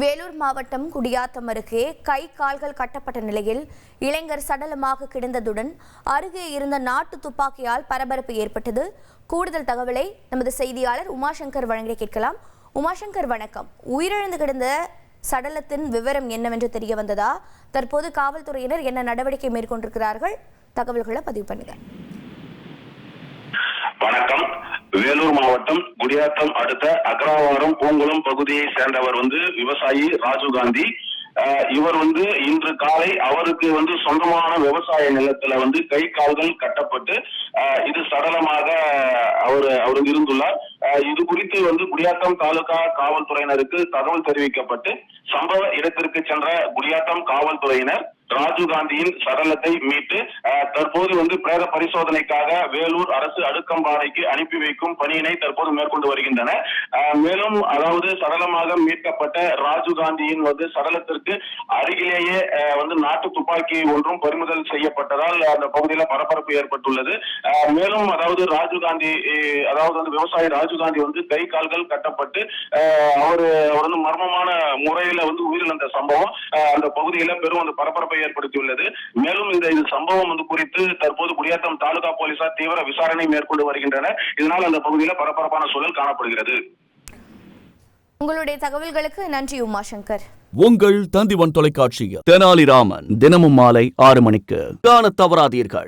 வேலூர் மாவட்டம் குடியாத்தம் அருகே கை கால்கள் கட்டப்பட்ட நிலையில் இளைஞர் சடலமாக கிடந்ததுடன் அருகே இருந்த நாட்டு துப்பாக்கியால் பரபரப்பு ஏற்பட்டது. கூடுதல் தகவலை நமது செய்தியாளர் உமாசங்கர் வழங்கி கேட்கலாம். உமாசங்கர் வணக்கம். உயிரிழந்து கிடந்த சடலத்தின் விவரம் என்னவென்று தெரிய வந்ததா? தற்போது காவல்துறையினர் என்ன நடவடிக்கை மேற்கொண்டிருக்கிறார்கள்? தகவல்களை பதிவு பண்ணுங்கள் வணக்கம் வேலூர் மாவட்டம் குடியாத்தம் அடுத்த அக்ராவாரம் பூங்குளம் பகுதியை சேர்ந்தவர் வந்து விவசாயி ராஜீவ்காந்தி காந்தி. இவர் வந்து இன்று காலை அவருக்கு வந்து சொந்தமான விவசாய நிலத்துல வந்து கை கால்கள் கட்டப்பட்டு இது சடலமாக அவர் அவர் இருந்துள்ளார். இது குறித்து வந்து குடியாத்தம் தாலுகா காவல்துறையினருக்கு தகவல் தெரிவிக்கப்பட்டு சம்பவ இடத்திற்கு சென்ற குடியாத்தம் காவல்துறையினர் ராஜீவ்காந்தியின் சடலத்தை மீட்டு தற்போது வந்து பிரேத பரிசோதனைக்காக வேலூர் அரசு அடுக்கம்பாறைக்கு அனுப்பி வைக்கும் பணியினை தற்போது மேற்கொண்டு வருகின்றன. மேலும் அதாவது சடலமாக மீட்கப்பட்ட ராஜீவ்காந்தியின் வந்து சடலத்திற்கு அருகிலேயே வந்து நாட்டு துப்பாக்கி ஒன்றும் பறிமுதல் செய்யப்பட்டதால் அந்த பகுதியில பரபரப்பு ஏற்பட்டுள்ளது. மேலும் அதாவது ராஜீவ்காந்தி காந்தி அதாவது வந்து விவசாயி ராஜீவ்காந்தி வந்து கை கால்கள் கட்டப்பட்டு அவர் வந்து மர்மமான முறையில வந்து உயிரிழந்த சம்பவம் அந்த பகுதியில பெரும் அந்த பரபரப்பை ஏற்படுத்தியுள்ளது. மேலும் இந்த இது சம்பவம் வந்து குறித்து தற்போது குடியாத்தம் தாலுகா போலீசார் தீவிர விசாரணை மேற்கொண்டு வருகின்றனர். இதனால் அந்த பகுதியில பரபரப்பான சூழல் காணப்படுகிறது. உங்களுடைய தகவல்களுக்கு நன்றி உமாசங்கர் உங்கள் தந்திவன் தொலைக்காட்சியில் தெனாலிராமன் தினமும் மாலை ஆறு மணிக்கு. காணத் தவறாதீர்கள்.